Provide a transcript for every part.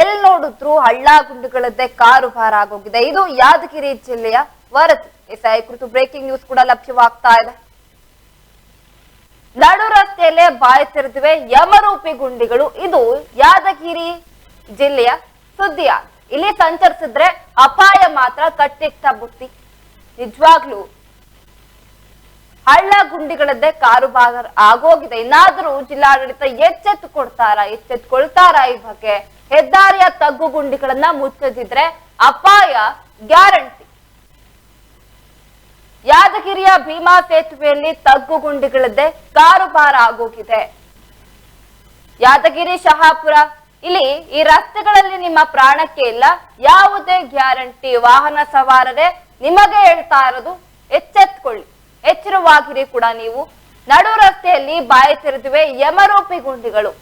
ಎಲ್ಲಿ ನೋಡಿದ್ರು ಹಳ್ಳ ಕಾರು ಭಾರ ಆಗೋಗಿದೆ. ಇದು ಯಾದಗಿರಿ ಜಿಲ್ಲೆಯ ವರದಿ. ಎಸ್ಐ ಕುರಿತು ಬ್ರೇಕಿಂಗ್ ನ್ಯೂಸ್ ಕೂಡ ಲಭ್ಯವಾಗ್ತಾ ಇದೆ. ನಡು ರಸ್ತೆಯಲ್ಲೇ ಬಾಯಿ ತೆರೆದಿವೆ ಯಮರೂಪಿ ಗುಂಡಿಗಳು. ಇದು ಯಾದಗಿರಿ ಜಿಲ್ಲೆಯ ಸುದ್ದಿಯ ಇಲ್ಲಿ ಸಂಚರಿಸಿದ್ರೆ ಅಪಾಯ ಮಾತ್ರ ಕಟ್ಟಿಟ್ಟ ಬುತ್ತಿ. ನಿಜವಾಗ್ಲೂ ಹಳ್ಳ ಗುಂಡಿಗಳದ್ದೇ ಕಾರುಬಾರ ಆಗೋಗಿದೆ. ಇನ್ನಾದ್ರೂ ಜಿಲ್ಲಾಡಳಿತ ಎಚ್ಚೆತ್ತು ಕೊಡ್ತಾರ ಎಚ್ಚೆತ್ತುಕೊಳ್ತಾರ ಈ ಬಗ್ಗೆ? ಹೆದ್ದಾರಿಯ ತಗ್ಗು ಗುಂಡಿಗಳನ್ನ ಮುಚ್ಚದಿದ್ರೆ ಅಪಾಯ ಗ್ಯಾರಂಟಿ. ಯಾದಗಿರಿಯ ಭೀಮಾ ಸೇತುವೆಯಲ್ಲಿ ತಗ್ಗು ಗುಂಡಿಗಳದ್ದೇ ಕಾರುಬಾರ ಆಗೋಗಿದೆ. ಯಾದಗಿರಿ, ಶಹಾಪುರ, ಇಲ್ಲಿ ಈ ರಸ್ತೆಗಳಲ್ಲಿ ನಿಮ್ಮ ಪ್ರಾಣಕ್ಕೆ ಇಲ್ಲ. ಯಾವುದೇ ಗ್ಯಾರಂಟಿ, ವಾಹನ ಸವಾರರೇ ನಿಮಗೆ ಹೇಳ್ತಾ ಇರೋದು ಎಚ್ಚೆತ್ಕೊಳ್ಳಿ. ಎಚ್ಚರವಾಗಿರಿ ಕೂಡ ನೀವು. ನಡು ರಸ್ತೆಯಲ್ಲಿ ಬಾಯಿ ತೆರೆದಿವೆ ಯಮರೂಪಿ ಗುಂಡಿಗಳು.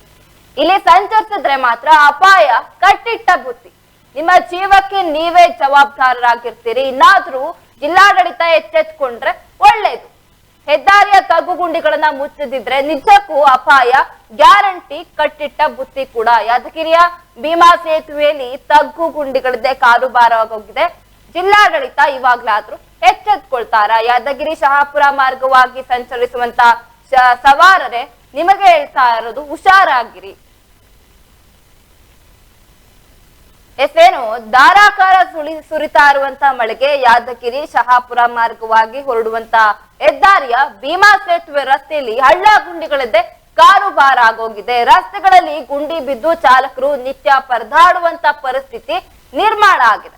ಇಲ್ಲಿ ಸಂಚರಿಸಿದ್ರೆ ಮಾತ್ರ ಅಪಾಯ, ಕಟ್ಟಿಟ್ಟ ಬುತ್ತಿ ನಿಮ್ಮ ಜೀವಕ್ಕೆ ನೀವೇ ಜವಾಬ್ದಾರರಾಗಿರ್ತೀರಿ. ಇನ್ನಾದ್ರೂ ಜಿಲ್ಲಾಡಳಿತ ಎಚ್ಚೆತ್ಕೊಂಡ್ರೆ ಒಳ್ಳೇದು. ಹೆದ್ದಾರಿಯ ತಗ್ಗು ಗುಂಡಿಗಳನ್ನ ಮುಚ್ಚದಿದ್ರೆ ನಿಜಕ್ಕೂ ಅಪಾಯ, ಗ್ಯಾರಂಟಿ, ಕಟ್ಟಿಟ್ಟ ಬುತ್ತಿ ಕೂಡ. ಯಾದಗಿರಿಯ ಭೀಮಾ ಸೇತುವೆಯಲ್ಲಿ ತಗ್ಗು ಗುಂಡಿಗಳದ್ದೇ ಕಾರುಬಾರವಾಗೋಗಿದೆ ಜಿಲ್ಲಾಡಳಿತ ಇವಾಗ್ಲಾದ್ರೂ ಎಚ್ಚೆತ್ಕೊಳ್ತಾರ? ಯಾದಗಿರಿ ಶಹಾಪುರ ಮಾರ್ಗವಾಗಿ ಸಂಚರಿಸುವಂತ ಸವಾರರೇ, ನಿಮಗೆ ಹೇಳ್ತಾ ಇರೋದು ಹುಷಾರಾಗಿರಿ. ಎಸ್ವೇನು ಧಾರಾಕಾರ ಸುಳಿ, ಸುರಿತಾ ಇರುವಂತ ಮಳೆಗೆ ಯಾದಗಿರಿ ಶಹಾಪುರ ಮಾರ್ಗವಾಗಿ ಹೊರಡುವಂತ ಹೆದ್ದಾರಿಯ ಭೀಮಾ ಸೇತುವೆ ರಸ್ತೆಯಲ್ಲಿ ಹಳ್ಳ ಗುಂಡಿಗಳಿದ್ದೆ ಕಾರುಬಾರ ಆಗೋಗಿದೆ. ರಸ್ತೆಗಳಲ್ಲಿ ಗುಂಡಿ ಬಿದ್ದು ಚಾಲಕರು ನಿತ್ಯ ಪರದಾಡುವಂತ ಪರಿಸ್ಥಿತಿ ನಿರ್ಮಾಣ ಆಗಿದೆ.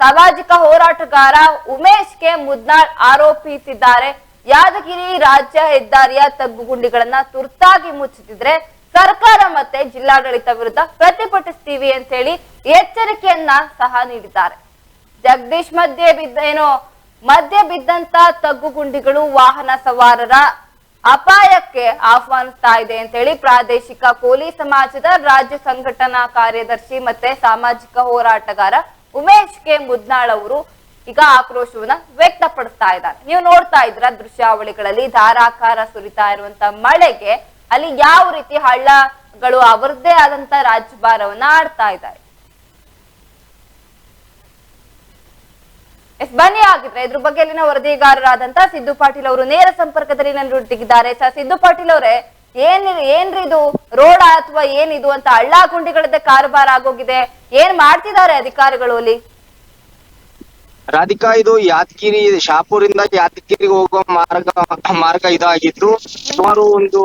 ಸಾಮಾಜಿಕ ಹೋರಾಟಗಾರ ಉಮೇಶ್ ಕೆ ಮುದ್ನಾಳ್ ಆರೋಪಿಸಿದ್ದಾರೆ ಯಾದಗಿರಿ ರಾಜ್ಯ ಹೆದ್ದಾರಿಯ ತಗ್ಗುಗುಂಡಿಗಳನ್ನ ತುರ್ತಾಗಿ ಮುಚ್ಚುತ್ತಿದ್ರೆ ಸರ್ಕಾರ ಮತ್ತೆ ಜಿಲ್ಲಾಡಳಿತ ವಿರುದ್ಧ ಪ್ರತಿಭಟಿಸ್ತೀವಿ ಅಂತ ಹೇಳಿ ಎಚ್ಚರಿಕೆಯನ್ನ ಸಹ ನೀಡಿದ್ದಾರೆ. ಜಗದೀಶ್ ಮಧ್ಯೆ ಬಿದ್ದ, ಏನೋ ಮಧ್ಯೆ ಬಿದ್ದಂತ ತಗ್ಗುಗುಂಡಿಗಳು ವಾಹನ ಸವಾರರ ಅಪಾಯಕ್ಕೆ ಆಹ್ವಾನಿಸ್ತಾ ಇದೆ ಅಂತ ಹೇಳಿ ಪ್ರಾದೇಶಿಕ ಕೋಲಿ ಸಮಾಜದ ರಾಜ್ಯ ಸಂಘಟನಾ ಕಾರ್ಯದರ್ಶಿ ಮತ್ತೆ ಸಾಮಾಜಿಕ ಹೋರಾಟಗಾರ ಉಮೇಶ್ ಕೆ. ಮುದ್ನಾಳ್ ಅವರು ಈಗ ಆಕ್ರೋಶವನ್ನ ವ್ಯಕ್ತಪಡಿಸ್ತಾ ಇದ್ದಾರೆ. ನೀವು ನೋಡ್ತಾ ಇದ್ರ ದೃಶ್ಯಾವಳಿಗಳಲ್ಲಿ ಧಾರಾಕಾರ ಸುರಿತಾ ಇರುವಂತ ಮಳೆಗೆ ಅಲ್ಲಿ ಯಾವ ರೀತಿ ಹಳ್ಳಗಳು ಅವರದ್ದೇ ಆದಂತ ರಾಜ್ಯಭಾರವನ್ನ ಆಡ್ತಾ ಇದ್ದಾರೆ. ಎಸ್, ಬನ್ನಿ ಆಗಿದ್ರೆ ಇದ್ರ ಬಗ್ಗೆ ಅಲ್ಲಿನ ವರದಿಗಾರರಾದಂತ ಸಿದ್ದು ಪಾಟೀಲ್ ಅವರು ನೇರ ಸಂಪರ್ಕದಲ್ಲಿ ನನ್ನ ಸಿದ್ದು ಪಾಟೀಲ್ ಅವರೇ ಏನ್ ಏನ್ರಿ ಇದು? ರೋಡ್ ಅಥವಾ ಏನಿದು ಅಂತ ಹಳ್ಳ ಗುಂಡಿಗಳದ್ದೇ ಕಾರುಬಾರ ಆಗೋಗಿದೆ. ಏನ್ ಮಾಡ್ತಿದ್ದಾರೆ ಅಧಿಕಾರಿಗಳು ಅಲ್ಲಿ? ರಾಧಿಕಾ, ಇದು ಯಾದಗಿರಿ, ಶಾಪುರಿಂದ ಯಾದಗಿರಿಗೆ ಹೋಗುವ ಮಾರ್ಗ ಮಾರ್ಗ ಇದಾಗಿದ್ದು ಸುಮಾರು ಒಂದು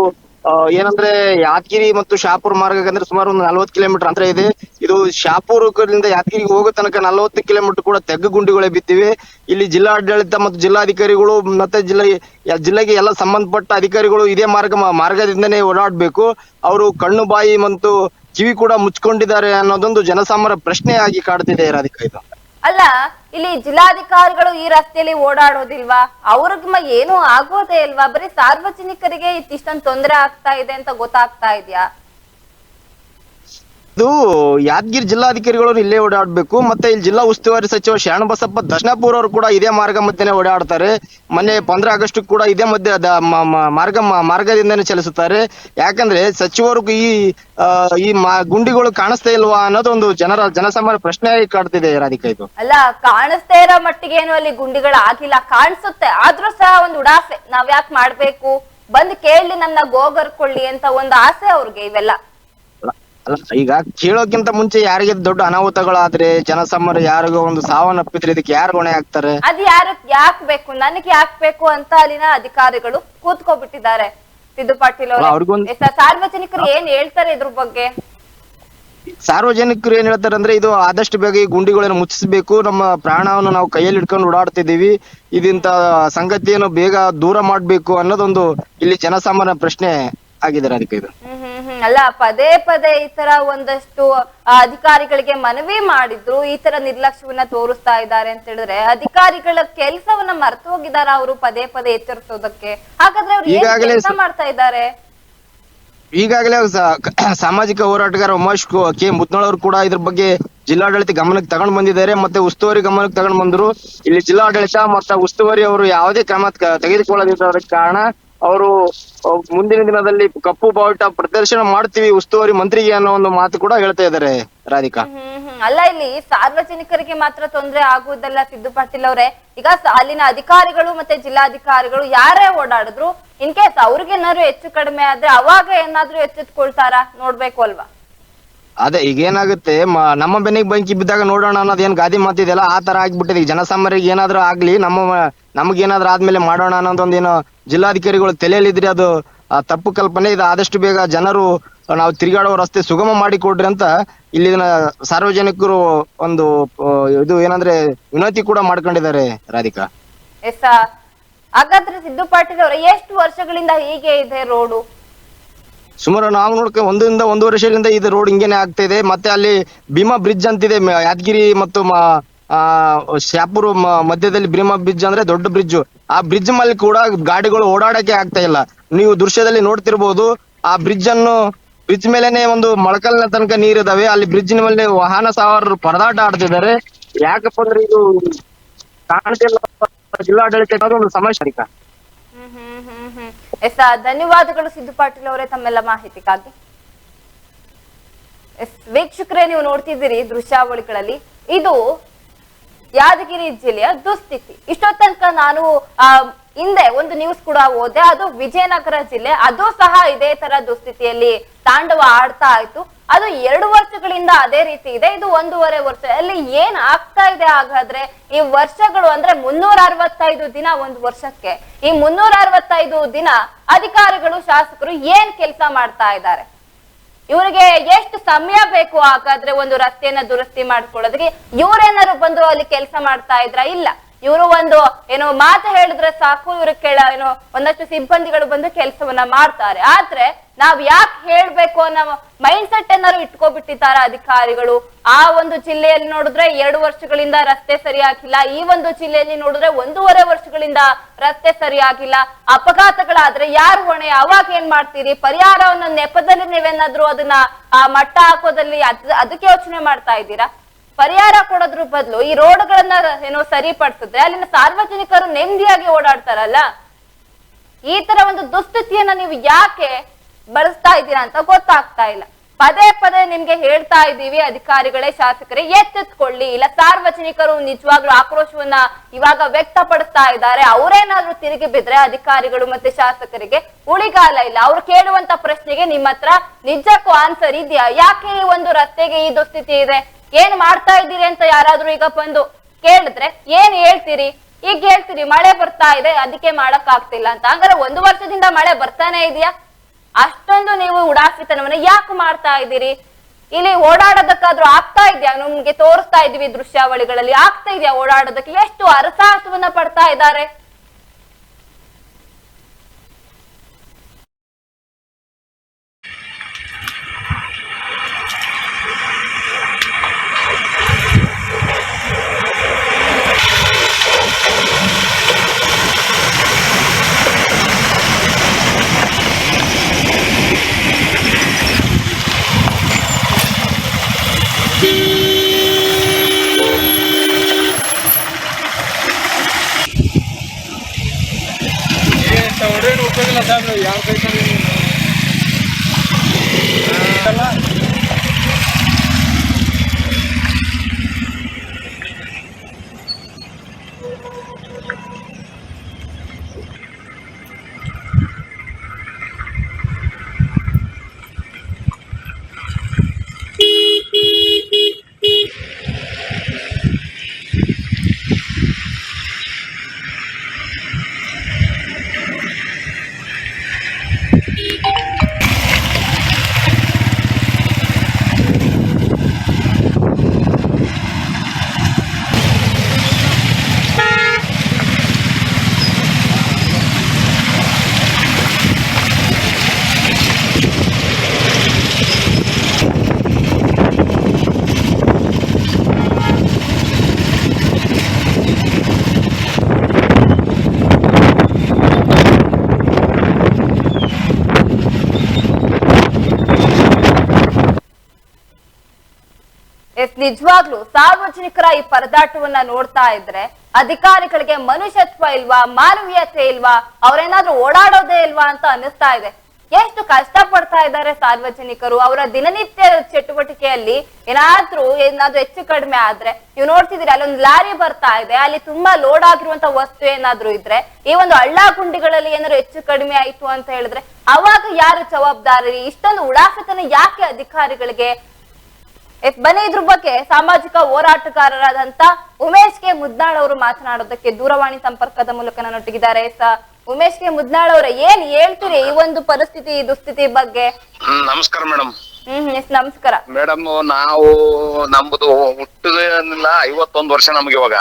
ಏನಂದ್ರೆ ಯಾದಗಿರಿ ಮತ್ತು ಶಾಪುರ್ ಮಾರ್ಗ ಅಂದ್ರೆ ಸುಮಾರು ಒಂದು ನಲ್ವತ್ತು ಕಿಲೋಮೀಟರ್ ಅಂತರ ಇದೆ. ಇದು ಶಾಪುರದಿಂದ ಯಾದಗಿರಿಗೆ ಹೋಗೋ ತನಕ ನಲ್ವತ್ತು ಕಿಲೋಮೀಟರ್ ಕೂಡ ತೆಗ್ಗು ಗುಂಡಿಗಳೇ ಬಿದ್ದಿವೆ. ಇಲ್ಲಿ ಜಿಲ್ಲಾಡಳಿತ ಮತ್ತು ಜಿಲ್ಲಾಧಿಕಾರಿಗಳು ಮತ್ತೆ ಜಿಲ್ಲೆ ಜಿಲ್ಲೆಗೆ ಎಲ್ಲ ಸಂಬಂಧಪಟ್ಟ ಅಧಿಕಾರಿಗಳು ಇದೇ ಮಾರ್ಗ, ಮಾರ್ಗದಿಂದನೇ ಓಡಾಡಬೇಕು. ಅವರು ಕಣ್ಣು, ಬಾಯಿ ಮತ್ತು ಕಿವಿ ಕೂಡ ಮುಚ್ಕೊಂಡಿದ್ದಾರೆ ಅನ್ನೋದೊಂದು ಜನಸಾಮಾನ್ಯರ ಪ್ರಶ್ನೆಯಾಗಿ ಕಾಡ್ತಿದೆ ರಾಧಿಕಾ ಇದು. ಅಲ್ಲ, ಇಲ್ಲಿ ಜಿಲ್ಲಾಧಿಕಾರಿಗಳು ಈ ರಸ್ತೆಯಲ್ಲಿ ಓಡಾಡೋದಿಲ್ವಾ? ಅವ್ರಿಗೆ ಏನು ಆಗೋದೇ ಇಲ್ವಾ? ಬರೀ ಸಾರ್ವಜನಿಕರಿಗೆ ಇಷ್ಟಿಷ್ಟೊಂದು ತೊಂದರೆ ಆಗ್ತಾ ಇದೆ ಅಂತ ಗೊತ್ತಾಗ್ತಾ ಇದೆಯಾ? ಇದು ಯಾದಗಿರಿ ಜಿಲ್ಲಾಧಿಕಾರಿಗಳು ಇಲ್ಲೇ ಓಡಾಡ್ಬೇಕು, ಮತ್ತೆ ಇಲ್ಲಿ ಜಿಲ್ಲಾ ಉಸ್ತುವಾರಿ ಸಚಿವ ಶರಣಬಸಪ್ಪ ದರ್ಶನಾಪುರ ಅವರು ಕೂಡ ಇದೇ ಮಾರ್ಗ ಮಧ್ಯೆ ಓಡಾಡ್ತಾರೆ. ಮೊನ್ನೆ ಪಂದ್ರ ಆಗಸ್ಟ್ ಕೂಡ ಇದೇ ಮಧ್ಯೆ ಮಾರ್ಗ ಮಾರ್ಗದಿಂದನೇ ಚಲಿಸುತ್ತಾರೆ. ಯಾಕಂದ್ರೆ ಸಚಿವರು ಈ ಈ ಗುಂಡಿಗಳು ಕಾಣಿಸ್ತಾ ಇಲ್ವಾ ಅನ್ನೋದೊಂದು ಜನರ, ಜನಸಾಮಾನ್ಯ ಪ್ರಶ್ನೆ ಕಾಡ್ತಿದೆ ರಾಧಿಕಾ ಇದು. ಅಲ್ಲ, ಕಾಣಿಸ್ತಾ ಇರೋ ಮಟ್ಟಿಗೆ ಏನು ಅಲ್ಲಿ ಗುಂಡಿಗಳು ಆಗಿಲ್ಲ, ಕಾಣಿಸುತ್ತೆ. ಆದ್ರೂ ಸಹ ಒಂದು ಉಡಾಸೆ. ನಾವ್ ಯಾಕೆ ಮಾಡ್ಬೇಕು? ಬಂದ್ ಕೇಳಿ ನನ್ನ ಗೋಗರ್ಕೊಳ್ಳಿ ಅಂತ ಒಂದು ಆಸೆ ಅವ್ರಿಗೆ ಇವೆಲ್ಲ. ಅಲ್ಲ- ಈಗ ಕೇಳೋಕ್ಕಿಂತ ಮುಂಚೆ ಯಾರಿಗೆ ದೊಡ್ಡ ಅನಾಹುತಗಳಾದ್ರೆ ಜನಸಾಮಾನ್ಯರು ಯಾರಿಗೋ ಒಂದು ಸಾವನ್ನಪ್ಪಿದ್ರೆ ಇದಕ್ಕೆ ಯಾರು ಹೊಣೆ ಆಗ್ತಾರೆ? ಅದ್ ಯಾರು ಯಾಕ್ ಬೇಕು? ನನಗೆ ಯಾಕ್ ಬೇಕು ಅಂತ ಅಲ್ಲಿನ ಅಧಿಕಾರಿಗಳು ಕೂತ್ಕೊಬಿಟ್ಟಿದ್ದಾರೆ. ಸಿದ್ದು ಪಾಟೀಲ್ ಅಲ್ಲ, ಸಾರ್ವಜನಿಕರು ಏನ್ ಹೇಳ್ತಾರೆ ಇದ್ರ ಬಗ್ಗೆ? ಸಾರ್ವಜನಿಕರು ಏನ್ ಹೇಳ್ತಾರೆ ಅಂದ್ರೆ ಇದು ಆದಷ್ಟು ಬೇಗ ಈ ಗುಂಡಿಗಳನ್ನು ಮುಚ್ಚಿಸಬೇಕು. ನಮ್ಮ ಪ್ರಾಣವನ್ನು ನಾವು ಕೈಯಲ್ಲಿ ಇಟ್ಕೊಂಡು ಓಡಾಡ್ತಿದ್ದೀವಿ. ಇದಿಂತ ಸಂಗತಿಯನ್ನು ಬೇಗ ದೂರ ಮಾಡ್ಬೇಕು ಅನ್ನೋದೊಂದು ಇಲ್ಲಿ ಜನಸಾಮಾನ್ಯ ಪ್ರಶ್ನೆ ಆಗಿದೆ ಅದಕ್ಕೆ ಇದು ಅಲ್ಲ ಪದೇ ಪದೇ ಈ ತರ ಒಂದಷ್ಟು ಅಧಿಕಾರಿಗಳಿಗೆ ಮನವಿ ಮಾಡಿದ್ರು ಈ ತರ ನಿರ್ಲಕ್ಷ್ಯವನ್ನ ತೋರಿಸ್ತಾ ಇದ್ದಾರೆ ಅಂತ ಹೇಳಿದ್ರೆ ಅಧಿಕಾರಿಗಳ ಕೆಲಸವನ್ನ ಮರ್ತು ಹೋಗಿದಾರ ಅವರು ಪದೇ ಪದೇ ಎಚ್ಚರಿಸೋದಕ್ಕೆ. ಹಾಗಾದ್ರೆ ಅವ್ರು ಏನ್ ಈಗಾಗಲೇ ಕೆಲಸ ಸ- ಮಾಡ್ತಾ ಇದ್ದಾರೆ? ಈಗಾಗಲೇ ಸಾ- ಸಾಮಾಜಿಕ ಹೋರಾಟಗಾರ ಉಮೇಶ್ ಕು- ಕೆ ಮುದ್ನಾಳ್ ಅವರು ಕೂಡ ಇದ್ರ ಬಗ್ಗೆ ಜಿಲ್ಲಾಡಳಿತ ಗಮನಕ್ಕೆ ತಗೊಂಡ್ ಬಂದಿದ್ದಾರೆ ಮತ್ತೆ ಉಸ್ತುವಾರಿ ಗಮನಕ್ಕೆ ತಗೊಂಡ್ ಬಂದ್ರು. ಇಲ್ಲಿ ಜಿಲ್ಲಾಡಳಿತ ಮತ್ತೆ ಉಸ್ತುವಾರಿ ಅವರು ಯಾವುದೇ ಕ್ರಮ ತ- ತೆಗೆದುಕೊಳ್ಳದಿದ್ದರ ಕಾರಣ ಅವರು ಮುಂದಿನ ದಿನದಲ್ಲಿ ಕಪ್ಪು ಬಾವುಟ ಪ್ರದರ್ಶನ ಮಾಡ್ತೀವಿ ಉಸ್ತುವಾರಿ ಮಂತ್ರಿಗೆ ಅನ್ನೋ ಒಂದು ಮಾತು ಕೂಡ ಹೇಳ್ತಾ ಇದ್ದಾರೆ ರಾಧಿಕಾ. ಅಲ್ಲ, ಇಲ್ಲಿ ಸಾರ್ವಜನಿಕರಿಗೆ ಮಾತ್ರ ತೊಂದ್ರೆ ಆಗುವುದಲ್ಲ ಸಿದ್ದು ಪಾಟೀಲ್ ಅವರೇ. ಈಗ ಅಲ್ಲಿನ ಅಧಿಕಾರಿಗಳು ಮತ್ತೆ ಜಿಲ್ಲಾಧಿಕಾರಿಗಳು ಯಾರೇ ಓಡಾಡಿದ್ರು ಇನ್ ಕೇಸ್ ಅವ್ರಿಗೇನಾದ್ರು ಹೆಚ್ಚು ಕಡಿಮೆ ಆದ್ರೆ ಅವಾಗ ಏನಾದ್ರೂ ಎಚ್ಚೆತ್ಕೊಳ್ತಾರ? ನೋಡ್ಬೇಕು ಅಲ್ವಾ? ಅದೇ, ಈಗ ಏನಾಗುತ್ತೆ ನಮ್ಮ ಬೆನ್ನಿಗೆ ಬೆಂಕಿ ಬಿದ್ದಾಗ ನೋಡೋಣ ಅನ್ನೋದು ಏನ್ ಗಾದಿ ಮಾತಿದೆಯಲ್ಲ ಆ ತರ ಆಗ್ಬಿಟ್ಟಿದೆ. ಈಗ ಜನಸಾಮಾನ್ಯರಿಗೆ ಏನಾದ್ರೂ ಆಗ್ಲಿ, ನಮ್ಮ ನಮಗೇನಾದ್ರೂ ಆದ್ಮೇಲೆ ಮಾಡೋಣ ಅನ್ನೋದೊಂದೇನು ಜಿಲ್ಲಾಧಿಕಾರಿಗಳು ತಲೆಯಲ್ಲಿದ್ರೆ ಅದು ತಪ್ಪು ಕಲ್ಪನೆ. ಇದು ಆದಷ್ಟು ಬೇಗ ಜನರು, ನಾವು ತಿರುಗಾಡೋ ರಸ್ತೆ ಸುಗಮ ಮಾಡಿ ಕೊಡ್ರಿ ಅಂತ ಇಲ್ಲಿನ ಸಾರ್ವಜನಿಕರು ಒಂದು ಇದು ಏನಂದ್ರೆ ವಿನಂತಿ ಕೂಡ ಮಾಡ್ಕೊಂಡಿದ್ದಾರೆ, ರಾಧಿಕಾ. ಎಸ್ ಹಾಗಾದ್ರೆ ಸಿದ್ದು ಪಾಟೀಲ್ ಅವರ, ಎಷ್ಟು ವರ್ಷಗಳಿಂದ ಹೀಗೆ ಇದೆ ರೋಡು? ಸುಮಾರು ನಾವು ನೋಡ್ಕೊ ಒಂದರಿಂದ ಒಂದು ವರ್ಷದಿಂದ ಇದು ರೋಡ್ ಹಿಂಗೇನೆ ಆಗ್ತಾ ಇದೆ. ಮತ್ತೆ ಅಲ್ಲಿ ಭೀಮಾ ಬ್ರಿಡ್ಜ್ ಅಂತಿದೆ, ಮ- ಯಾದಗಿರಿ ಮತ್ತು ಆ, ಶಾಪುರ್ ಮಧ್ಯದಲ್ಲಿ ಭೀಮಾ ಬ್ರಿಡ್ಜ್ ಅಂದ್ರೆ ದೊಡ್ಡ ಬ್ರಿಡ್ಜ್. ಆ ಬ್ರಿಡ್ಜ್ ಮೇಲೆ ಕೂಡ ಗಾಡಿಗಳು ಓಡಾಡಕ್ಕೆ ಆಗ್ತಾ ಇಲ್ಲ. ನೀವು ದೃಶ್ಯದಲ್ಲಿ ನೋಡ್ತಿರ್ಬೋದು, ಆ ಬ್ರಿಡ್ಜ್ ಅನ್ನು ಬ್ರಿಡ್ಜ್ ಮೇಲೆನೆ ಒಂದು ಮೊಳಕಲ್ನ ತನಕ ನೀರಿದಾವೆ. ಅಲ್ಲಿ ಬ್ರಿಡ್ಜ್ ಮೇಲೆ ವಾಹನ ಸವಾರರು ಪರದಾಟ ಆಡ್ತಿದ್ದಾರೆ. ಯಾಕಪ್ಪ ಅಂದ್ರೆ ಇದು ಕಾಣ್ತಿಲ್ಲ ಜಿಲ್ಲಾಡಳಿತ ಒಂದು ಸಮಸ್ಯೆ. ಎಸ್, ಧನ್ಯವಾದಗಳು ಸಿದ್ದು ಪಾಟೀಲ್ ಅವರೇ ತಮ್ಮೆಲ್ಲ ಮಾಹಿತಿಗಾಗಿ. ಎಸ್, ವೀಕ್ಷಕರೇ, ನೀವು ನೋಡ್ತಿದ್ದೀರಿ ದೃಶ್ಯಾವಳಿಗಳಲ್ಲಿ. ಇದು ಯಾದಗಿರಿ ಜಿಲ್ಲೆಯ ದುಸ್ಥಿತಿ. ಇಷ್ಟೋ ತನಕ ನಾನು, ಆ, ಹಿಂದೆ ಒಂದು ನ್ಯೂಸ್ ಕೂಡ ಓದೆ, ಅದು ವಿಜಯನಗರ ಜಿಲ್ಲೆ. ಅದು ಸಹ ಇದೇ ತರ ದುಸ್ಥಿತಿಯಲ್ಲಿ ತಾಂಡವ ಆಡ್ತಾ ಆಯ್ತು ಅದು ಎರಡು ವರ್ಷಗಳಿಂದ ಅದೇ ರೀತಿ ಇದೆ. ಇದು ಒಂದೂವರೆ ವರ್ಷ. ಅಲ್ಲಿ ಏನ್ ಆಗ್ತಾ ಇದೆ ಹಾಗಾದ್ರೆ ಈ ವರ್ಷಗಳು ಅಂದ್ರೆ ಮುನ್ನೂರ ಅರವತ್ತೈದು ದಿನ ಒಂದು ವರ್ಷಕ್ಕೆ. ಈ ಮುನ್ನೂರ ಅರವತ್ತೈದು ದಿನ ಅಧಿಕಾರಿಗಳು, ಶಾಸಕರು ಏನ್ ಕೆಲಸ ಮಾಡ್ತಾ ಇದ್ದಾರೆ? ಇವರಿಗೆ ಎಷ್ಟು ಸಮಯ ಬೇಕು ಹಾಗಾದ್ರೆ ಒಂದು ರಸ್ತೆಯನ್ನ ದುರಸ್ತಿ ಮಾಡ್ಕೊಳ್ಳೋದಕ್ಕೆ ಇವರೇನಾದ್ರು ಬಂದು ಅಲ್ಲಿ ಕೆಲಸ ಮಾಡ್ತಾ ಇದ್ರ? ಇಲ್ಲ. ಇವರು ಒಂದು ಏನು ಮಾತು ಹೇಳಿದ್ರೆ ಸಾಕು, ಇವರು ಕೆಳ ಏನು ಒಂದಷ್ಟು ಸಿಬ್ಬಂದಿಗಳು ಬಂದು ಕೆಲಸವನ್ನ ಮಾಡ್ತಾರೆ. ಆದ್ರೆ ನಾವ್ ಯಾಕೆ ಹೇಳ್ಬೇಕು ಅನ್ನೋ ಮೈಂಡ್ ಸೆಟ್ ಏನಾದ್ರು ಇಟ್ಕೊಬಿಟ್ಟಿದ್ದಾರೆ ಅಧಿಕಾರಿಗಳು? ಆ ಒಂದು ಜಿಲ್ಲೆಯಲ್ಲಿ ನೋಡಿದ್ರೆ ಎರಡು ವರ್ಷಗಳಿಂದ ರಸ್ತೆ ಸರಿಯಾಗಿಲ್ಲ. ಈ ಒಂದು ಜಿಲ್ಲೆಯಲ್ಲಿ ನೋಡಿದ್ರೆ ಒಂದೂವರೆ ವರ್ಷಗಳಿಂದ ರಸ್ತೆ ಸರಿಯಾಗಿಲ್ಲ. ಅಪಘಾತಗಳಾದ್ರೆ ಯಾರು ಹೊಣೆ? ಅವಾಗ ಏನ್ ಮಾಡ್ತೀರಿ? ಪರಿಹಾರವನ್ನು ನೆಪದಲ್ಲಿ ನೀವೇನಾದ್ರೂ ಅದನ್ನ ಆ ಮಟ್ಟ ಹಾಕೋದಲ್ಲಿ ಅದ್- ಅದಕ್ಕೆ ಯೋಚನೆ ಮಾಡ್ತಾ ಇದ್ದೀರಾ? ಪರಿಹಾರ ಕೊಡೋದ್ರ ಬದಲು ಈ ರೋಡ್ ಗಳನ್ನ ಏನೋ ಸರಿಪಡಿಸಿದ್ರೆ ಅಲ್ಲಿನ ಸಾರ್ವಜನಿಕರು ನೆಮ್ಮದಿಯಾಗಿ ಓಡಾಡ್ತಾರಲ್ಲ? ಈ ತರ ಒಂದು ದುಸ್ಥಿತಿಯನ್ನ ನೀವು ಯಾಕೆ ಬಳಸ್ತಾ ಇದ್ದೀರಾ ಅಂತ ಗೊತ್ತಾಗ್ತಾ ಇಲ್ಲ. ಪದೇ ಪದೇ ನಿಮ್ಗೆ ಹೇಳ್ತಾ ಇದ್ದೀವಿ ಅಧಿಕಾರಿಗಳೇ, ಶಾಸಕರೇ, ಎಚ್ಚೆತ್ಕೊಳ್ಳಿ. ಇಲ್ಲ, ಸಾರ್ವಜನಿಕರು ನಿಜವಾಗ್ಲೂ ಆಕ್ರೋಶವನ್ನ ಇವಾಗ ವ್ಯಕ್ತಪಡಿಸ್ತಾ ಇದ್ದಾರೆ. ಅವರೇನಾದ್ರೂ ತಿರುಗಿ ಬಿದ್ರೆ ಅಧಿಕಾರಿಗಳು ಮತ್ತೆ ಶಾಸಕರಿಗೆ ಉಳಿಗಾಲ ಇಲ್ಲ. ಅವ್ರು ಕೇಳುವಂತ ಪ್ರಶ್ನೆಗೆ ನಿಮ್ಮ ಹತ್ರ ನಿಜಕ್ಕೂ ಆನ್ಸರ್ ಇದೆಯಾ? ಯಾಕೆ ಈ ಒಂದು ರಸ್ತೆಗೆ ಈ ದುಸ್ಥಿತಿ ಇದೆ? ಏನ್ ಮಾಡ್ತಾ ಇದ್ದೀರಿ ಅಂತ ಯಾರಾದ್ರೂ ಈಗ ಬಂದು ಕೇಳಿದ್ರೆ ಏನ್ ಹೇಳ್ತೀರಿ? ಈಗ ಹೇಳ್ತೀರಿ, ಮಳೆ ಬರ್ತಾ ಇದೆ, ಅದಕ್ಕೆ ಮಾಡಕ್ ಆಗ್ತಿಲ್ಲ ಅಂತ. ಹಂಗಾರೆ ಒಂದು ವರ್ಷದಿಂದ ಮಳೆ ಬರ್ತಾನೆ ಇದೆಯಾ? ಅಷ್ಟೊಂದು ನೀವು ಉಡಾಫಿತನವನ್ನ ಯಾಕೆ ಮಾಡ್ತಾ ಇದ್ದೀರಿ? ಇಲ್ಲಿ ಓಡಾಡೋದಕ್ಕಾದ್ರೂ ಆಗ್ತಾ ಇದೆಯಾ? ನಿಮ್ಗೆ ತೋರಿಸ್ತಾ ಇದೀವಿ ದೃಶ್ಯಾವಳಿಗಳಲ್ಲಿ. ಆಗ್ತಾ ಇದೆಯಾ ಓಡಾಡೋದಕ್ಕೆ? ಎಷ್ಟು ಅರಸಾಹಸವನ್ನ ಪಡ್ತಾ ಇದ್ದಾರೆ? ನಿಜವಾಗ್ಲೂ ಸಾರ್ವಜನಿಕರ ಈ ಪರದಾಟವನ್ನ ನೋಡ್ತಾ ಇದ್ರೆ ಅಧಿಕಾರಿಗಳಿಗೆ ಮನುಷ್ಯತ್ವ ಇಲ್ವಾ, ಮಾನವೀಯತೆ ಇಲ್ವಾ, ಅವ್ರೇನಾದ್ರೂ ಓಡಾಡೋದೇ ಇಲ್ವಾ ಅಂತ ಅನಿಸ್ತಾ ಇದೆ. ಎಷ್ಟು ಕಷ್ಟ ಪಡ್ತಾ ಇದ್ದಾರೆ ಸಾರ್ವಜನಿಕರು? ಅವರ ದಿನನಿತ್ಯ ಚಟುವಟಿಕೆಯಲ್ಲಿ ಏನಾದ್ರೂ ಏನಾದ್ರೂ ಹೆಚ್ಚು ಕಡಿಮೆ ಆದ್ರೆ ನೀವು ನೋಡ್ತಿದ್ದೀರಿ, ಅಲ್ಲೊಂದು ಲಾರಿ ಬರ್ತಾ ಇದೆ, ಅಲ್ಲಿ ತುಂಬಾ ಲೋಡ್ ಆಗಿರುವಂತ ವಸ್ತು ಏನಾದ್ರೂ ಇದ್ರೆ, ಈ ಒಂದು ಹಳ್ಳ ಗುಂಡಿಗಳಲ್ಲಿ ಏನಾದ್ರು ಹೆಚ್ಚು ಕಡಿಮೆ ಆಯ್ತು ಅಂತ ಹೇಳಿದ್ರೆ, ಅವಾಗ ಯಾರು ಜವಾಬ್ದಾರಿ? ಇಷ್ಟೊಂದು ಉಡಾಫತನ ಯಾಕೆ ಅಧಿಕಾರಿಗಳಿಗೆ ಬನ್ನಿ ಇದ್ರ ಬಗ್ಗೆ ಸಾಮಾಜಿಕ ಹೋರಾಟಗಾರರಾದಂತ ಉಮೇಶ್ ಕೆ ಮುದ್ನಾಳ್ ಅವರು ಮಾತನಾಡೋದಕ್ಕೆ ದೂರವಾಣಿ ಸಂಪರ್ಕದ ಮೂಲಕ ನನ್ನೊಟ್ಟಿಗಿದ್ದಾರೆ. ಸ ಉಮೇಶ್ ಕೆ ಮುದ್ನಾಳ್ ಅವರ ಏನ್ ಹೇಳ್ತೀರಿ ಈ ಒಂದು ಪರಿಸ್ಥಿತಿ ದುಸ್ಥಿತಿ ಬಗ್ಗೆ? ನಮಸ್ಕಾರ ಮೇಡಮ್. ಹ್ಮ್ ಎಸ್ ನಮಸ್ಕಾರ. ಮೇಡಮ್ ನಾವು ನಮ್ದು ಹುಟ್ಟಿಲ್ಲ ಐವತ್ತೊಂದು ವರ್ಷ ನಮ್ಗೆ ಇವಾಗ.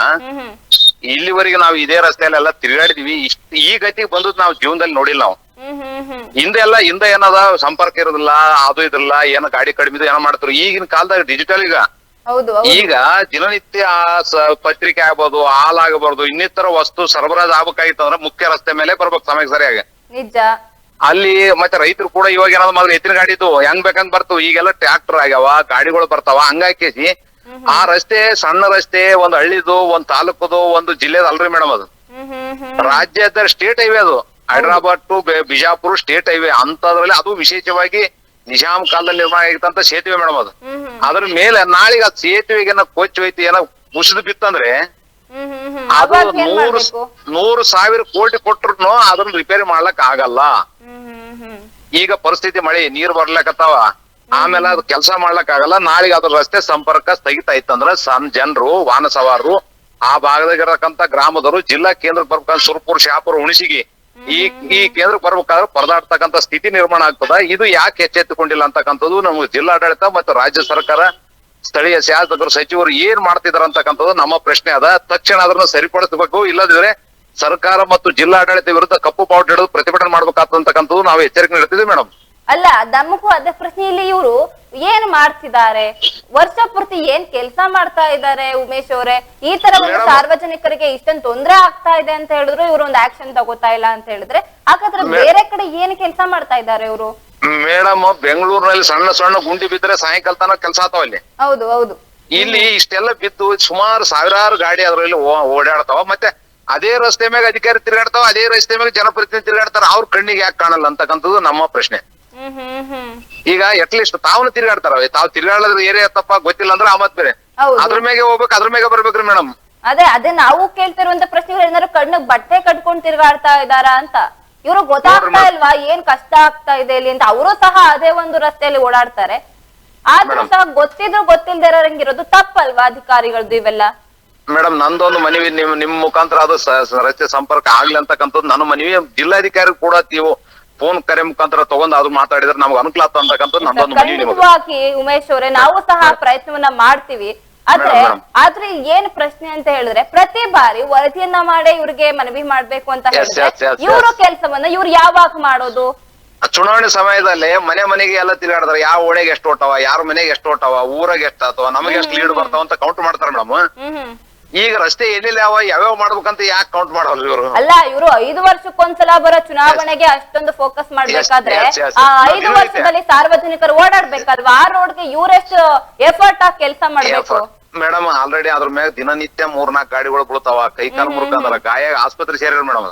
ಇಲ್ಲಿವರೆಗೆ ನಾವು ಇದೇ ರಸ್ತೆಯಲ್ಲೆಲ್ಲ ತಿರುಗಾಡಿದೀವಿ. ಇಷ್ಟ ಈ ಗತಿಗೆ ಬಂದದ್ ನಾವು ಜೀವನದಲ್ಲಿ ನೋಡಿಲ್ಲ ನಾವು. ಹಿಂದೆಲ್ಲ ಹಿಂದೆ ಎಲ್ಲ ಹಿಂದೆ ಏನದ ಸಂಪರ್ಕ ಇರೋದಿಲ್ಲ ಅದು ಇದ್ರಲ್ಲ ಏನೋ ಗಾಡಿ ಕಡಿಮೆ ಏನೋ ಮಾಡ್ತಾರೆ ಈಗಿನ ಕಾಲದಾಗ ಡಿಜಿಟಲ್ ಈಗ. ಈಗ ದಿನನಿತ್ಯ ಪತ್ರಿಕೆ ಆಗ್ಬೋದು ಹಾಲ್ ಆಗಬಾರ್ದು ಇನ್ನಿತರ ವಸ್ತು ಸರಬರಾಜು ಆಗ್ಬೇಕಾಗಿತ್ತು ಅಂದ್ರೆ ಮುಖ್ಯ ರಸ್ತೆ ಮೇಲೆ ಬರ್ಬೇಕು ಸಮಯಕ್ಕೆ ಸರಿಯಾಗಿ. ಅಲ್ಲಿ ಮತ್ತೆ ರೈತರು ಕೂಡ ಇವಾಗ ಏನಾದ್ರು ಮೊದಲು ಎತ್ತಿನ ಗಾಡಿ ಇತ್ತು ಹೆಂಗ್ ಬೇಕಂತ ಬರ್ತು. ಈಗೆಲ್ಲ ಟ್ರ್ಯಾಕ್ಟರ್ ಆಗ್ಯಾವ ಗಾಡಿಗಳು ಬರ್ತಾವ ಹಂಗಾಕೇಸಿ ಆ ರಸ್ತೆ ಸಣ್ಣ ರಸ್ತೆ ಒಂದ್ ಹಳ್ಳಿದು ಒಂದ್ ತಾಲೂಕದು ಒಂದು ಜಿಲ್ಲೆದ ಅಲ್ರಿ ಮೇಡಮ್ ಅದು. ರಾಜ್ಯದ ಸ್ಟೇಟ್ ಹೈವೇ ಅದು. Hyderabad to Bijapur state highway ಅಂತದ್ರಲ್ಲಿ ಅದು ವಿಶೇಷವಾಗಿ ನಿಜಾಮ್ ಕಾಲದಲ್ಲಿ ನಿರ್ಮಾಣ ಆಗಿತ್ತಂತ ಸೇತುವೆ ಮೇಡಮ್ ಅದು. ಅದ್ರ ಮೇಲೆ ನಾಳೆಗೆ ಆ ಸೇತುವೆಗೆ ಏನೋ ಕೊಚ್ಚು ಹೋಯ್ತು ಏನೋ ಕುಸಿದು ಬಿತ್ತಂದ್ರೆ ಅದು ನೂರು ನೂರು ಸಾವಿರ ಕೋಟಿ ಕೊಟ್ರು ಅದನ್ನ ರಿಪೇರಿ ಮಾಡ್ಲಕ್ ಆಗಲ್ಲ. ಈಗ ಪರಿಸ್ಥಿತಿ ಮಳೆ ನೀರ್ ಬರ್ಲಕತ್ತಾವ. ಆಮೇಲೆ ಅದು ಕೆಲಸ ಮಾಡ್ಲಕ್ ಆಗಲ್ಲ ನಾಳೆಗೆ ಅದ್ರ ರಸ್ತೆ ಸಂಪರ್ಕ ಸ್ಥಗಿತ ಇತ್ತಂದ್ರ ಸಣ್ಣ ಜನರು ವಾಹನ ಸವಾರರು ಆ ಭಾಗದಾಗಿರತಕ್ಕಂತ ಗ್ರಾಮದವರು ಜಿಲ್ಲಾ ಕೇಂದ್ರಕ್ಕೆ ಬರ್ಬೇಕಾದ್ರೆ ಸುರ್ಪುರ್ ಶಾಪುರ್ ಹುಣಸಿಗಿ. ಈ ಈ ಕೇಂದ್ರಕ್ಕೆ ಬರ್ಬೇಕಾದ್ರೆ ಪರದಾಡ್ತಕ್ಕಂತ ಸ್ಥಿತಿ ನಿರ್ಮಾಣ ಆಗ್ತದ. ಇದು ಯಾಕೆ ಎಚ್ಚೆತ್ತುಕೊಂಡಿಲ್ಲ ಅಂತಕ್ಕಂಥದ್ದು ನಮ್ಗೆ ಜಿಲ್ಲಾಡಳಿತ ಮತ್ತು ರಾಜ್ಯ ಸರ್ಕಾರ ಸ್ಥಳೀಯ ಶಾಸಕರು ಸಚಿವರು ಏನ್ ಮಾಡ್ತಿದಾರ ಅಂತಕ್ಕಂಥದ್ದು ನಮ್ಮ ಪ್ರಶ್ನೆ ಅದ. ತಕ್ಷಣ ಅದನ್ನ ಸರಿಪಡಿಸಬೇಕು. ಇಲ್ಲದಿದ್ರೆ ಸರ್ಕಾರ ಮತ್ತು ಜಿಲ್ಲಾಡಳಿತ ವಿರುದ್ಧ ಕಪ್ಪು ಬಾವುಟ ಹಿಡಿದು ಪ್ರತಿಭಟನೆ ಮಾಡ್ಬೇಕಾಗ್ತಕ್ಕಂಥದ್ದು ನಾವು ಎಚ್ಚರಿಕೆ ನೀಡ್ತಿದ್ವಿ ಮೇಡಮ್. ಅಲ್ಲ ನಮಗೂ ಅದೇ ಪ್ರಶ್ನೆ ಇಲ್ಲಿ ಇವರು ಏನ್ ಮಾಡ್ತಿದ್ದಾರೆ? ವರ್ಷ ಪೂರ್ತಿ ಏನ್ ಕೆಲಸ ಮಾಡ್ತಾ ಇದ್ದಾರೆ ಉಮೇಶ್ ಅವರೇ? ಈ ತರ ಒಂದು ಸಾರ್ವಜನಿಕರಿಗೆ ಇಷ್ಟೊಂದು ತೊಂದ್ರೆ ಆಗ್ತಾ ಇದೆ ಅಂತ ಹೇಳಿದ್ರು ಇವರು ಒಂದು ಆಕ್ಷನ್ ತಗೋತಾ ಇಲ್ಲ ಅಂತ ಹೇಳಿದ್ರೆ ಹಾಗಾದ್ರೆ ಬೇರೆ ಕಡೆ ಏನ್ ಕೆಲಸ ಮಾಡ್ತಾ ಇದ್ದಾರೆ ಇವರು? ಮೇಡಮ್ ಬೆಂಗಳೂರಿನಲ್ಲಿ ಸಣ್ಣ ಸಣ್ಣ ಗುಂಡಿ ಬಿದ್ದರೆ ಸಾಯಂಕಾಲ ತನಕ ಕೆಲಸ ಆತಾವ ಇಲ್ಲಿ ಹೌದು ಹೌದು. ಇಲ್ಲಿ ಇಷ್ಟೆಲ್ಲ ಬಿದ್ದು ಸುಮಾರು ಸಾವಿರಾರು ಗಾಡಿ ಅದರಲ್ಲಿ ಓಡಾಡ್ತಾವ ಮತ್ತೆ ಅದೇ ರಸ್ತೆ ಮ್ಯಾಗ ಅಧಿಕಾರಿ ತಿರುಗಾಡ್ತಾವ ಅದೇ ರಸ್ತೆ ಮ್ಯಾಗ ಜನಪ್ರತಿನಿಧಿ ತಿರುಗಾಡ್ತಾರ ಅವ್ರ ಕಣ್ಣಿಗೆ ಯಾಕೆ ಕಾಣಲ್ಲ ಅಂತಕ್ಕಂಥದ್ದು ನಮ್ಮ ಪ್ರಶ್ನೆ. ಈಗ ಅಟ್ಲೀಸ್ಟ್ ತಾವು ತಿರ್ಗಾಡ್ತಾರ. ತಾವ್ ತಿರುಗಾಡೋದ್ರ ಏರಿಯಾ ತಪ್ಪ ಗೊತ್ತಿಲ್ಲ ಅಂದ್ರೆ ಆ ಮತ್ ಬೇರೆ. ಹೌದು. ಅದ್ರ ಮೇಲೆ ಹೋಗ್ಬೇಕು ಅದ್ರ ಮ್ಯಾಗ ಬರ್ಬೇಕ್ರಿ ಮೇಡಮ್. ಅದೇ ಅದೇ ನಾವು ಕೇಳ್ತಿರುವಂತ ಪ್ರಶ್ನೆಗಳು ಏನಾದ್ರು ಕಣ್ಣು ಬಟ್ಟೆ ಕಟ್ಕೊಂಡ್ ತಿರ್ಗಾಡ್ತಾ ಇದಾರ ಅಂತ. ಇವ್ರು ಗೊತ್ತಾಗ್ತಾ ಇಲ್ವಾ ಏನ್ ಕಷ್ಟ ಆಗ್ತಾ ಇದೆ ಇಲ್ಲಿ ಅಂತ. ಅವರು ಸಹ ಅದೇ ಒಂದು ರಸ್ತೆಯಲ್ಲಿ ಓಡಾಡ್ತಾರೆ. ಆದ್ರೂ ಸಹ ಗೊತ್ತಿದ್ರು ಗೊತ್ತಿಲ್ದೇ ಇರೋರಂಗಿರೋದು ತಪ್ಪಲ್ವಾ ಅಧಿಕಾರಿಗಳದ್ದು ಇವೆಲ್ಲ? ಮೇಡಮ್ ನಂದೊಂದು ಮನವಿ ನಿಮ್ ನಿಮ್ ಮುಖಾಂತರ ಅದು ಸ- ಸ- ರಸ್ತೆ ಸಂಪರ್ಕ ಆಗ್ಲಿ ಅಂತಕ್ಕಂಥದ್ದು. ನನ್ನ ಮನವಿ ಜಿಲ್ಲಾಧಿಕಾರಿ ಕೂಡ ನೀವು ಫೋನ್ ಕರೆ ಮುಖಾಂತರ ತಗೊಂಡ್ ಅದು ಮಾತಾಡಿದ್ರೆ ನಮ್ಗೆ ಅನುಕೂಲ ಆಗ್ತದೆ ಅಂತಕ್ಕಂಥದ್ದು ನಂದೊಂದು ಮನವಿ ನಿಮಗೆ. ಖಂಡಿತವಾಗಿ ಉಮೇಶ್ ಅವರೇ ನಾವು ಸಹ ಪ್ರಯತ್ನವನ್ನ ಮಾಡ್ತೀವಿ. ಆದ್ರೆ. ಆದ್ರೆ ಏನ್ ಪ್ರಶ್ನೆ ಅಂತ ಹೇಳಿದ್ರೆ ಪ್ರತಿ ಬಾರಿ ವರದಿಯನ್ನ ಮಾಡಿ ಇವ್ರಿಗೆ ಮನವಿ ಮಾಡ್ಬೇಕು ಅಂತ Yes, ಹೇಳಿದ್ರೆ yes, yes, ಇವರು. ಕೆಲಸವನ್ನ ಇವ್ರು ಯಾವಾಗ ಮಾಡೋದು? ಚುನಾವಣೆ ಸಮಯದಲ್ಲಿ ಮನೆ ಮನೆಗೆ ಎಲ್ಲ ತಿರುಗಾಡ್ತಾರೆ ಯಾವ ಓಣೆಗೆ ಎಷ್ಟು ಓಟವ ಯಾರ ಮನೆಗೆ ಎಷ್ಟು ಓಟವ ಊರಾಗ ಎಷ್ಟು ಆತವ ನಮಗೆ ಎಷ್ಟು ಲೀಡ್ ಬರ್ತಾವ ಅಂತ ಕೌಂಟ್ ಮಾಡ್ತಾರೆ ಮೇಡಮ್. ಹ್ಮ್ ಹ್ಮ್. ಈಗ ರಸ್ತೆ ಏನಿಲ್ಲ ಯಾವ ಯಾವ್ಯಾವ ಮಾಡ್ಬೇಕಂತ ಯಾಕೆ ಕೌಂಟ್ ಮಾಡಲ್ಲ ಇವರು? ಅಲ್ಲ ಇವರು ಐದು ವರ್ಷಕ್ಕೊಂದ್ಸಲ ಬರೋ ಚುನಾವಣೆಗೆ ಅಷ್ಟೊಂದು ಫೋಕಸ್ ಮಾಡ್ಬೇಕಾದ್ರೆ. ಆ ಐದು ವರ್ಷದಲ್ಲಿ ಸಾರ್ವಜನಿಕರು ಓಡಾಡ್ಬೇಕಲ್ವಾ ಆ ರೋಡ್ಗೆ ಇವರೆಷ್ಟು ಎಫರ್ಟ್ ಆಗಿ ಕೆಲಸ ಮಾಡ್ಬೇಕು? ಮೇಡಮ್ ಆಲ್ರೆಡಿ ಅದ್ರ ಮೇಲೆ ದಿನನಿತ್ಯ ಮೂರ್ನಾಲ್ಕು ಗಾಡಿಗಳು ಬೀಳ್ತಾವ ಕೈ ಕಾಲು ಮುರ್ಕಂದ್ರ ಗಾಯ ಆಸ್ಪತ್ರೆ ಸೇರಿರ ಮೇಡಮ್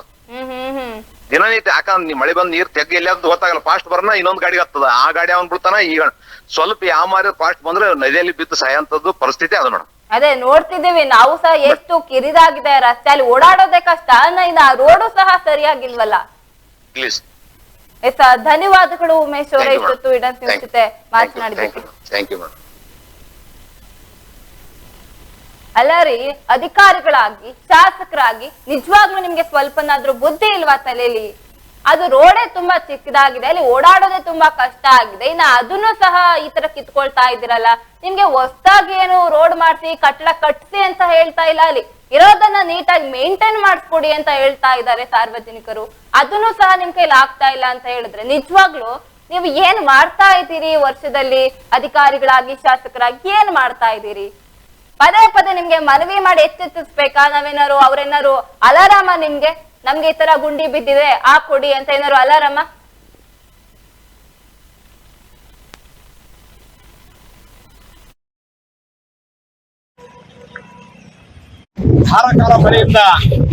ದಿನನಿತ್ಯ ಯಾಕಂದ್ರೆ ನೀ ಮಳೆ ಬಂದ್ ನೀರ್ ತೆಗ್ಗಿ ಎಲ್ಲಿ ಅಂತ ಗೊತ್ತಾಗಲ್ಲ ಫಾಸ್ಟ್ ಬರ್ನ ಇನ್ನೊಂದ್ ಗಾಡಿ ಹತ್ತದ ಆ ಗಾಡಿ ಅವನ್ ಬಿಡ್ತಾನ ಈಗ ಸ್ವಲ್ಪ ಯಾವ ಮಾರಿ ಫಾಸ್ಟ್ ಬಂದ್ರೆ ನದಿಯಲ್ಲಿ ಬಿದ್ದು ಸಾಯಂತದ್ದು ಪರಿಸ್ಥಿತಿ ಅದು ಮೇಡಮ್ ಅದೇ ನೋಡ್ತಿದ್ದೀವಿ ನಾವು ಸಹ ಎಷ್ಟು ಕಿರಿದಾಗಿದೆ ರಸ್ತೆ ಅಲ್ಲಿ ಓಡಾಡೋದೇ ಕಷ್ಟ. ಇನ್ನು ಆ ರೋಡು ಸಹ ಸರಿಯಾಗಿಲ್ವಲ್ಲ? ಪ್ಲೀಸ್ ಎಸ್ ಧನ್ಯವಾದಗಳು ಉಮೇಶ್ ಅವರೇ ಇಷ್ಟೊತ್ತು ಇಡಂತ ನಿಮ್ ಜೊತೆ ಮಾತನಾಡಿದ್ದಕ್ಕೆ. ಅಲ್ಲ ರೀ ಅಧಿಕಾರಿಗಳಾಗಿ ಶಾಸಕರಾಗಿ ನಿಜವಾಗ್ಲೂ ನಿಮ್ಗೆ ಸ್ವಲ್ಪನಾದ್ರೂ ಬುದ್ಧಿ ಇಲ್ವಾ ತಲೆಯಲ್ಲಿ ಅದು ರೋಡೇ ತುಂಬಾ ಚಿಕ್ಕದಾಗಿದೆ, ಅಲ್ಲಿ ಓಡಾಡೋದೇ ತುಂಬಾ ಕಷ್ಟ ಆಗಿದೆ. ಇನ್ನ ಅದನ್ನು ಸಹ ಈ ತರ ಕಿತ್ಕೊಳ್ತಾ ಇದ್ದೀರಲ್ಲ, ನಿಮ್ಗೆ ಹೊಸ್ದಾಗಿ ಏನು ರೋಡ್ ಮಾಡ್ಸಿ, ಕಟ್ಟಡ ಕಟ್ಸಿ ಅಂತ ಹೇಳ್ತಾ ಇಲ್ಲ. ಅಲ್ಲಿ ಇರೋದನ್ನ ನೀಟಾಗಿ ಮೇಂಟೈನ್ ಮಾಡಿಸ್ಕೊಡಿ ಅಂತ ಹೇಳ್ತಾ ಇದ್ದಾರೆ ಸಾರ್ವಜನಿಕರು. ಅದನ್ನು ಸಹ ನಿಮ್ ಕೈಲಿ ಆಗ್ತಾ ಇಲ್ಲ ಅಂತ ಹೇಳಿದ್ರೆ, ನಿಜವಾಗ್ಲು ನೀವು ಏನ್ ಮಾಡ್ತಾ ಇದ್ದೀರಿ ವರ್ಷದಲ್ಲಿ? ಅಧಿಕಾರಿಗಳಾಗಿ, ಶಾಸಕರಾಗಿ ಏನ್ ಮಾಡ್ತಾ ಇದ್ದೀರಿ? ಪದೇ ಪದೇ ನಿಮ್ಗೆ ಮನವಿ ಮಾಡಿ ಎಚ್ಚೆತ್ತಿಸ್ಬೇಕಾ? ನಾವೇನಾರು ಅವ್ರೇನಾರು ಅಲಾರಾಮ ನಿಮ್ಗೆ? ನಮ್ಗೆ ಈ ತರ ಗುಂಡಿ ಬಿದ್ದಿದೆ, ಆ ಕೊಡಿ ಅಂತ ಏನಾರು ಅಲಾರಮ್ಮ ಧಾರಾಕಾರ ಮಳೆಯಿಂದ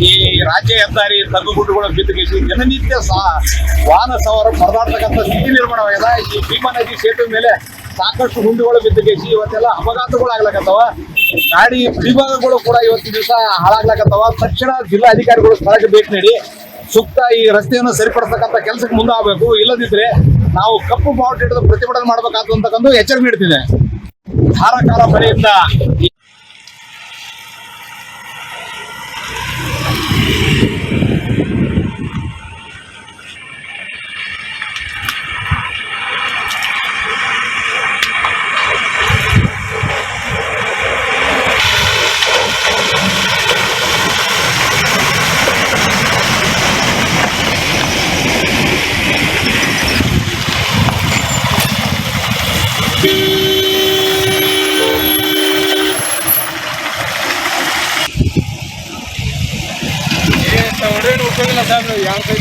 ಈ ರಾಜ್ಯ ಹೆದ್ದಾರಿ ತಗ್ಗುಗುಡ್ಡುಗಳು ಬಿದ್ದುಗಿಸಿ ದಿನನಿತ್ಯ ಸಹ ವಾಹನ ಸವಾರ ಪರದಾಡ್ತಕ್ಕಂಥ ಸ್ಥಿತಿ ನಿರ್ಮಾಣವಾಗಿದೆ. ಈ ಭೀಮಾ ನದಿ ಸೇತುವೆ ಮೇಲೆ ಸಾಕಷ್ಟು ಗುಂಡುಗಳು ಬಿದ್ದುಗಿಸಿ ಇವತ್ತೆಲ್ಲ ಅಪಘಾತಗಳು ಆಗ್ಲಕತ್ತವ ಗಾಡಿ ವಿಭಾಗಗಳು ಕೂಡ ಇವತ್ತಿನ ದಿವಸ ಹಾಳಾಗ್ಲಕತ್ತವ. ತಕ್ಷಣ ಜಿಲ್ಲಾ ಅಧಿಕಾರಿಗಳು ಸ್ಥಳಕ್ಕೆ ಭೇಟಿ ನೀಡಿ ಸೂಕ್ತ ಈ ರಸ್ತೆಯನ್ನು ಸರಿಪಡಿಸ್ತಕ್ಕಂಥ ಕೆಲಸಕ್ಕೆ ಮುಂದಾಗಬೇಕು. ಇಲ್ಲದಿದ್ರೆ ನಾವು ಕಪ್ಪು ಬಾವುಟ ಹಿಡಿದು ಪ್ರತಿಭಟನೆ ಮಾಡಬೇಕಾದಂತಕ್ಕಂಥ ಎಚ್ಚರಿಕೆ ನೀಡ್ತಿದೆ ಧಾರಾಕಾರ ಮಳೆಯಿಂದ ಹೊಡೆಯಲು ಉಪಯೋಗ ಇಲ್ಲ ಸಾಹೇಬ್ರೆ ಯಾರ ಕೈ